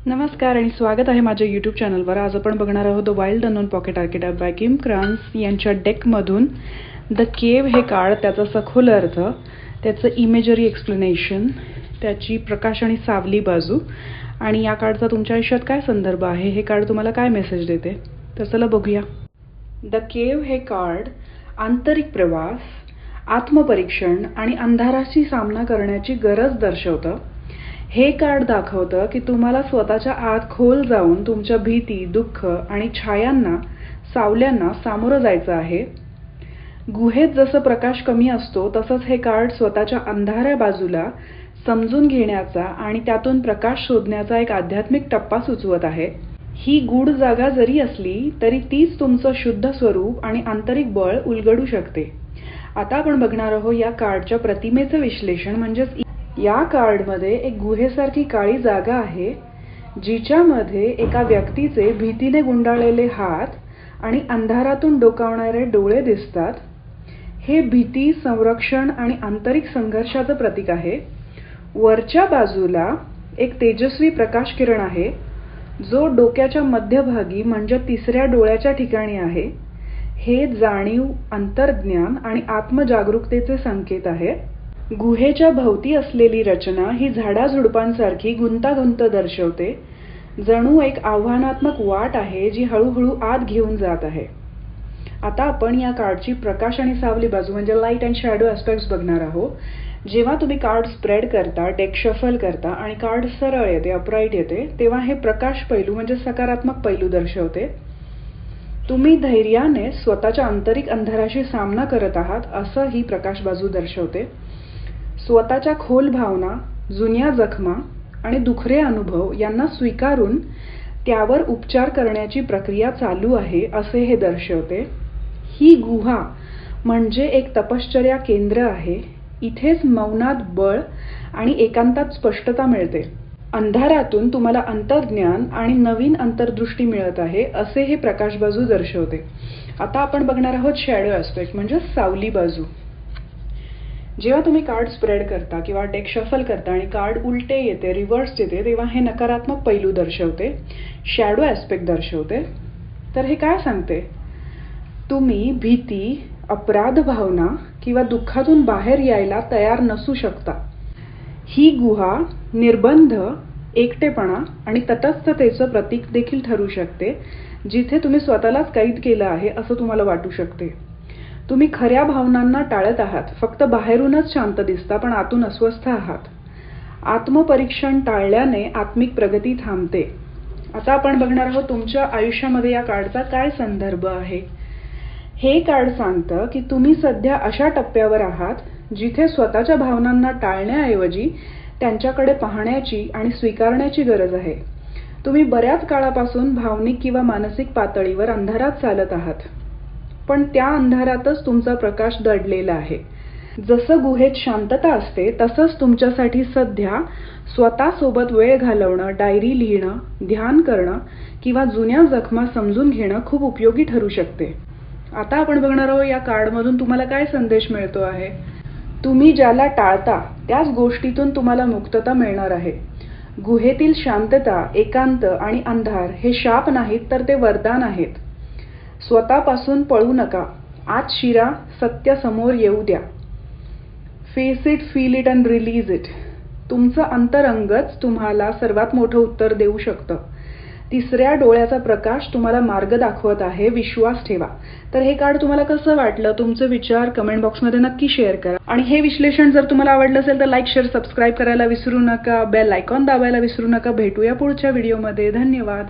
नमस्कार आणि स्वागत आहे माझ्या यूट्यूब चॅनलवर आज आपण बघणार आहोत the wild unknown pocket archetype by Kim Krans यांच्या डेकमधून द केव हे कार्ड त्याचा सखोल अर्थ त्याचं इमेजरी एक्सप्लेनेशन त्याची प्रकाश आणि सावली बाजू आणि या कार्डचा तुमच्या आयुष्यात काय संदर्भ आहे हे कार्ड तुम्हाला काय मेसेज देते? तर चला बघूया. द केव हे कार्ड आंतरिक प्रवास आत्मपरीक्षण आणि अंधाराशी सामना करण्याची गरज दर्शवतं. हे कार्ड दाखवतं की तुम्हाला स्वतःच्या आत खोल जाऊन तुमच्या भीती दुःख आणि छायांना सावल्यांना सामोरं जायचं आहे. गुहेत जसं प्रकाश कमी असतो तसंच हे कार्ड स्वतःच्या अंधाऱ्या बाजूला समजून घेण्याचा आणि त्यातून प्रकाश शोधण्याचा एक आध्यात्मिक टप्पा सुचवत आहे. ही गूढ जागा जरी असली तरी तीच तुमचं शुद्ध स्वरूप आणि आंतरिक बळ उलगडू शकते. आता आपण बघणार आहोत या कार्डच्या प्रतिमेचं विश्लेषण म्हणजेच या कार्डमध्ये एक गुहेसारखी काळी जागा आहे जिच्यामध्ये एका व्यक्तीचे भीतीने गुंडाळलेले हात आणि अंधारातून डोकावणारे डोळे दिसतात. हे भीती संरक्षण आणि आंतरिक संघर्षाचं प्रतीक आहे. वरच्या बाजूला एक तेजस्वी प्रकाश किरण आहे जो डोक्याच्या मध्यभागी म्हणजे तिसऱ्या डोळ्याच्या ठिकाणी आहे. हे जाणीव अंतर्ज्ञान आणि आत्मजागरूकतेचे संकेत आहे. गुहेच्या भोवती असलेली रचना ही झाडाझुडपांसारखी गुंतागुंत दर्शवते. जणू एक आव्हानात्मक वाट आहे जी हळूहळू आत घेऊन जात आहे. आता आपण या कार्डची प्रकाश आणि सावली बाजू म्हणजे लाइट अँड शॅडो ॲस्पेक्ट्स बघणार आहोत. जेव्हा तुम्ही कार्ड स्प्रेड करता डेक शफल करता आणि कार्ड सरळ येते अपराईट येते तेव्हा हे प्रकाश पैलू म्हणजे सकारात्मक पैलू दर्शवते. तुम्ही धैर्याने स्वतःच्या आंतरिक अंधाराशी सामना करत आहात असं ही प्रकाश बाजू दर्शवते. स्वतःच्या खोल भावना जुन्या जखमा आणि दुखरे अनुभव यांना स्वीकारून त्यावर उपचार करण्याची प्रक्रिया चालू आहे असे हे दर्शवते. ही गुहा म्हणजे एक तपश्चर्या केंद्र आहे. इथेच मौनात बळ आणि एकांतात स्पष्टता मिळते. अंधारातून तुम्हाला अंतर्ज्ञान आणि नवीन अंतर्दृष्टी मिळत आहे असे हे प्रकाश बाजू दर्शवते. आता आपण बघणार आहोत शॅडो ॲस्पेक्ट म्हणजे सावली बाजू. जेव्हा तुम्ही कार्ड स्प्रेड करता किंवा डेक शफल करता आणि कार्ड उलटे येते रिव्हर्स येते तेव्हा हे नकारात्मक पैलू दर्शवते शॅडो ॲस्पेक्ट दर्शवते. तर हे काय सांगते? तुम्ही भीती अपराध भावना किंवा दुःखातून बाहेर यायला तयार नसू शकता. ही गुहा निर्बंध एकटेपणा आणि तटस्थतेचं प्रतीक देखील ठरू शकते जिथे तुम्ही स्वतःलाच कैद केलं आहे असं तुम्हाला वाटू शकते. तुम्ही खऱ्या भावनांना टाळत आहात. फक्त बाहेरूनच शांत दिसता पण आतून अस्वस्थ आहात. आत्मपरीक्षण टाळल्याने आत्मिक प्रगती थांबते. आता आपण बघणार आहोत तुमच्या आयुष्यामध्ये या कार्डचा काय संदर्भ आहे? हे कार्ड सांगतं की तुम्ही सध्या अशा टप्प्यावर आहात जिथे स्वतःच्या भावनांना टाळण्याऐवजी त्यांच्याकडे पाहण्याची आणि स्वीकारण्याची गरज आहे. तुम्ही बऱ्याच काळापासून भावनिक किंवा मानसिक पातळीवर अंधारात चालत आहात. पण त्या अंधारातच तुमचा प्रकाश दडलेला आहे. जसं गुहेत शांतता असते तसंच तुमच्यासाठी सध्या स्वतःसोबत वेळ घालवणं डायरी लिहिणं ध्यान करणं किंवा जुन्या जखमा समजून घेणं खूप उपयोगी ठरू शकते. आता आपण बघणार आहोत या कार्डमधून तुम्हाला काय संदेश मिळतो आहे. तुम्ही ज्याला टाळता त्याच गोष्टीतून तुम्हाला मुक्तता मिळणार आहे. गुहेतील शांतता एकांत आणि अंधार हे शाप नाहीत तर ते वरदान आहेत. स्वतःपासून पळू नका. आज शिरा सत्य समोर येऊ द्या. Face it feel it and release it तुमचं अंतरंगच तुम्हाला सर्वात मोठं उत्तर देऊ शकतं. तिसऱ्या डोळ्याचा प्रकाश तुम्हाला मार्ग दाखवत आहे. विश्वास ठेवा. तर हे कार्ड तुम्हाला कसं वाटलं? तुमचे विचार कमेंट बॉक्समध्ये नक्की शेअर करा. आणि हे विश्लेषण जर तुम्हाला आवडलं असेल तर लाईक शेअर सबस्क्राईब करायला विसरू नका. बेल आयकॉन दाबायला विसरू नका. भेटूया पुढच्या व्हिडिओमध्ये धन्यवाद.